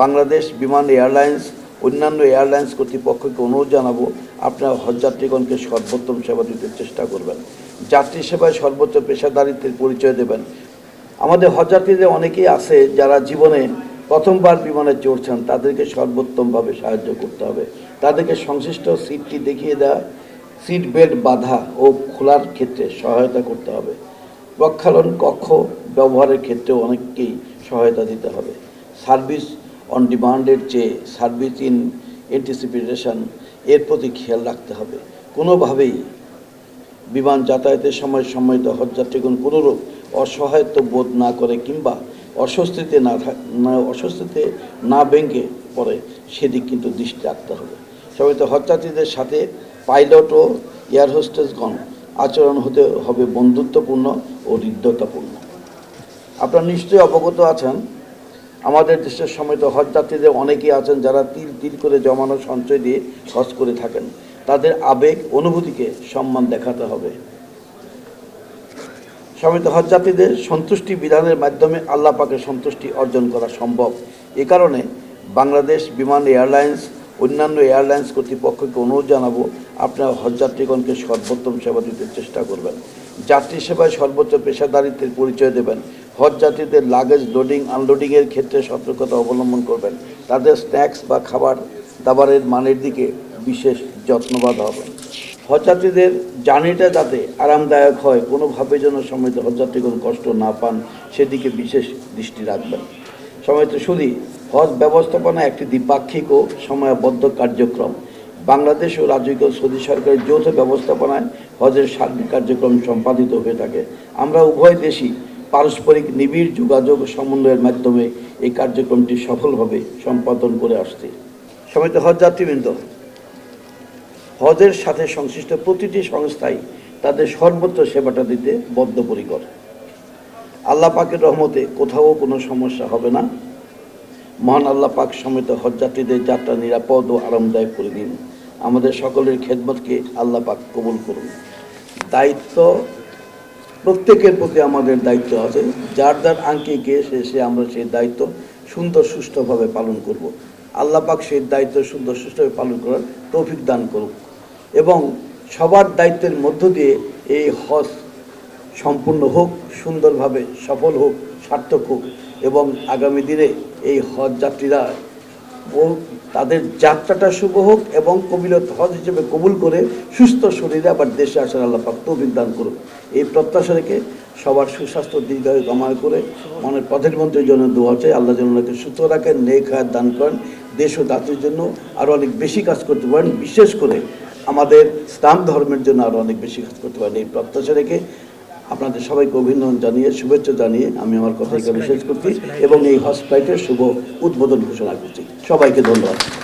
বাংলাদেশ বিমান এয়ারলাইন্স, অন্যান্য এয়ারলাইন্স কর্তৃপক্ষকে অনুরোধ জানাব, আপনারা হজযাত্রীগণকে সর্বোত্তম সেবা দিতে চেষ্টা করবেন। যাত্রী সেবায় সর্বোচ্চ পেশাদারিত্বের পরিচয় দেবেন। আমাদের হজযাত্রীদের অনেকেই আছে যারা জীবনে প্রথমবার বিমানে চড়ছেন, তাদেরকে সর্বোত্তমভাবে সাহায্য করতে হবে। তাদেরকে সংশ্লিষ্ট সিটটি দেখিয়ে দেওয়া, সিট বেল্ট বাধা ও খোলার ক্ষেত্রে সহায়তা করতে হবে। প্রক্ষালন কক্ষ ব্যবহারের ক্ষেত্রেও অনেককেই সহায়তা দিতে হবে। সার্ভিস অন ডিমান্ডের চেয়ে সার্ভিস ইন এন্টিসিপিটেশন এর প্রতি খেয়াল রাখতে হবে। কোনোভাবেই বিমান যাতায়াতের সময় সম্মিলিত হজযাত্রীগণ কোনোরূপ অসহায়ত্ব বোধ না করে কিংবা অস্বস্তিতে না না, অস্বস্তিতে না ভেঙে পড়ে, সেদিক কিন্তু দৃষ্টি রাখতে হবে। সম্মিলিত হজযাত্রীদের সাথে পাইলট ও এয়ার হোস্টেসগণ আচরণ হতে হবে বন্ধুত্বপূর্ণ ও হৃদ্যতাপূর্ণ। আপনারা নিশ্চয়ই অবগত আছেন আমাদের দেশের সমিত হজযাত্রীদের অনেকেই আছেন যারা তিল তিল করে জমানো সঞ্চয় দিয়ে হজ করে থাকেন। তাদের আবেগ, অনুভূতিকে সম্মান দেখাতে হবে। সমিত হজযাত্রীদের সন্তুষ্টি বিধানের মাধ্যমে আল্লাহ পাকের সন্তুষ্টি অর্জন করা সম্ভব। এ কারণে বাংলাদেশ বিমান এয়ারলাইন্স, অন্যান্য এয়ারলাইন্স কর্তৃপক্ষকে অনুরোধ জানাব, আপনারা হজযাত্রীগণকে সর্বোত্তম সেবা দিতে চেষ্টা করবেন। যাত্রী সেবায় সর্বোচ্চ পেশাদারিত্বের পরিচয় দেবেন। হজ যাত্রীদের লাগেজ লোডিং আনলোডিংয়ের ক্ষেত্রে সতর্কতা অবলম্বন করবেন। তাদের স্ন্যাক্স বা খাবার দাবারের মানের দিকে বিশেষ যত্নবাদ হবেন হজযাত্রীদের জার্নিটা যাতে আরামদায়ক হয়, কোনোভাবে যেন সমৃদ্ধ হজযাত্রীগণ কষ্ট না পান, সেদিকে বিশেষ দৃষ্টি রাখবেন। সময়ত শুধু হজ ব্যবস্থাপনা একটি দ্বিপাক্ষিক ও সময়বদ্ধ কার্যক্রম। বাংলাদেশ ও রাজকীয় সৌদি সরকারের যৌথ ব্যবস্থাপনায় হজের সার্বিক কার্যক্রম সম্পাদিত হয়ে থাকে। আমরা উভয় দেশই পারস্পরিক নিবিড় যোগাযোগ সমন্বয়ের মাধ্যমে এই কার্যক্রমটি সফলভাবে সম্পাদন করে আসছি। সমিত হজযাত্রীবৃন্দ হজের সাথে সংশ্লিষ্ট প্রতিটি সংস্থাই তাদের সর্বোচ্চ সেবাটা দিতে বদ্ধপরিকর। আল্লাহ পাকের রহমতে কোথাও কোনো সমস্যা হবে না। মহান আল্লাহ পাক সমেত হজযাত্রীদের যাত্রা নিরাপদ ও আরামদায়ক করে দিন। আমাদের সকলের খেদমতকে আল্লাহ পাক কবুল করুন। দায়িত্ব প্রত্যেকের প্রতি আমাদের দায়িত্ব আছে যার যার আঙ্কে গিয়ে সে আমরা সেই দায়িত্ব সুন্দর সুষ্ঠুভাবে পালন করব। আল্লাহ পাক সেই দায়িত্ব সুন্দর সুষ্ঠুভাবে পালন করার তৌফিক দান করুক এবং সবার দায়িত্বের মধ্য দিয়ে এই হজ সম্পূর্ণ হোক, সুন্দরভাবে সফল হোক, সার্থক হোক এবং আগামী দিনে এই হজ যাত্রীরা ও তাদের যাত্রাটা শুভ হোক এবং কবিলত হজ হিসেবে কবুল করে সুস্থ শরীরে আবার দেশে আসার আল্লাহ পাক তৌফিক দান করুক। এই প্রত্যাশা রেখে সবার সুস্বাস্থ্য দীর্ঘায়ু কামনা করে মনের প্রধানমন্ত্রীর জন্য দোয়া চাই। আল্লাহ যেন ওনাকে সুস্থ রাখেন নেক হায়াত দান করেন দেশ ও জাতির জন্য আরও অনেক বেশি কাজ করতে পারেন। বিশেষ করে আমাদের ইসলাম ধর্মের জন্য আরও অনেক বেশি কাজ করতে পারেন। এই প্রত্যাশা রেখে আপনাদের সবাইকে অভিনন্দন জানিয়ে শুভেচ্ছা জানিয়ে আমি আমার কথা এখানে শেষ করছি এবং এই হজ ফ্লাইটের শুভ উদ্বোধন ঘোষণা করছি। সবাইকে ধন্যবাদ।